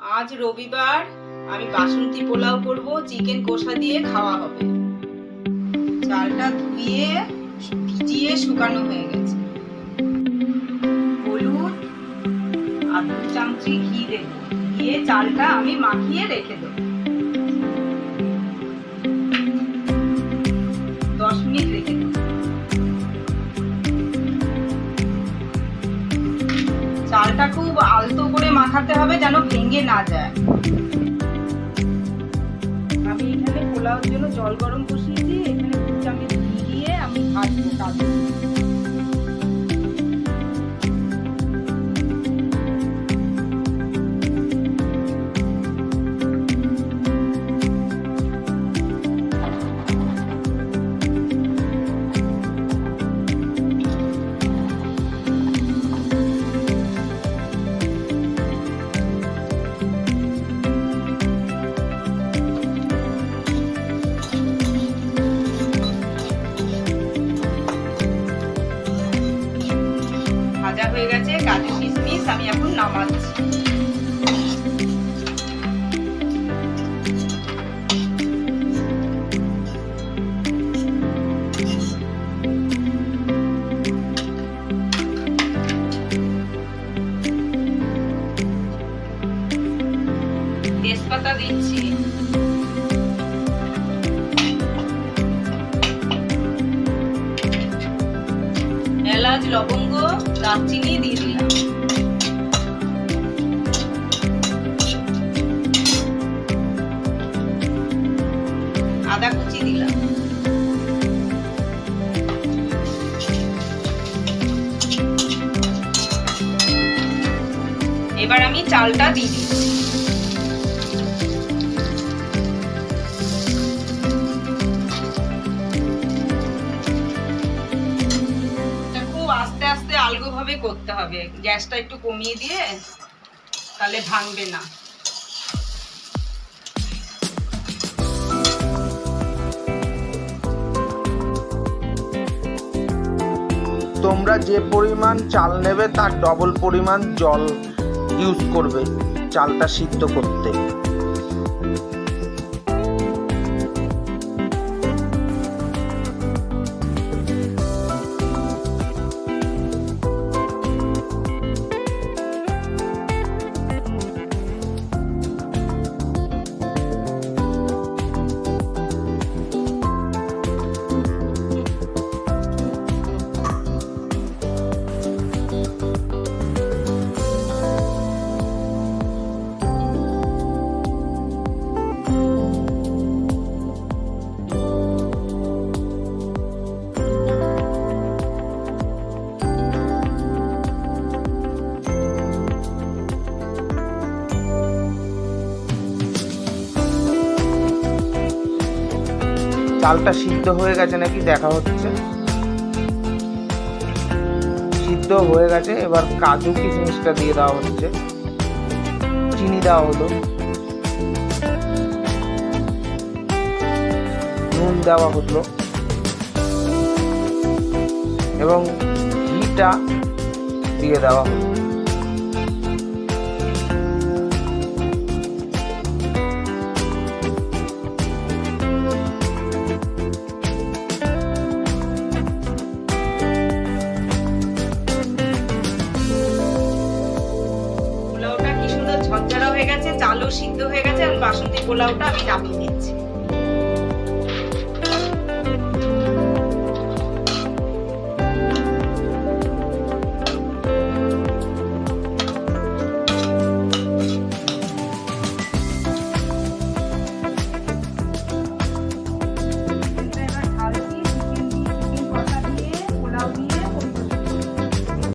আজ রবিবার আমি বাসন্তী পোলাও করব, চিকেন কষা দিয়ে খাওয়া হবে। চালটা ধুয়ে, ভিজিয়ে শুকানো হয়ে গেছে। হলুদ আর দু চামচি ঘি দেব। দিয়ে চালটা আমি মাখিয়ে রেখে দেব। দশ মিনিট রেখে দেব। চালটা খুব আলতো মাখাতে হবে যেন ভেঙে না যায়। আমি এখানে পোলাওর জন্য জল গরম বসিয়েছি, এখানে দু চামচ দিয়ে আমি ভাজবো কাজু আমি এখন নামাচ্ছি তেজপাতা দিচ্ছি। এলাচ লবঙ্গ দারচিনি দিয়ে দিলাম। আদা কুচি দিলাম। এবার আমি চালটা দিই খুব আস্তে আস্তে আলগো ভাবে করতে হবে। গ্যাসটা একটু কমিয়ে দিয়ে তাহলে ভাঙবে না। তোমরা যে পরিমাণ চাল নেবে তার ডবল পরিমাণ জল ইউজ করবে চালটা সিদ্ধ করতে। চালটা সিদ্ধ হয়ে গেছে নাকি দেখা হচ্ছে। সিদ্ধ হয়ে গেছে, এবার কাজু কিশমিশটা দিয়ে দেওয়া হচ্ছে। চিনি দেওয়া হলো। নুন দেওয়া হলো। এবং ঘিটা দিয়ে দেওয়া হলো। হয়ে গেছে চালও সিদ্ধ হয়ে গেছে আর বাসন্তী পোলাওটা আমি নামিয়ে নিচ্ছি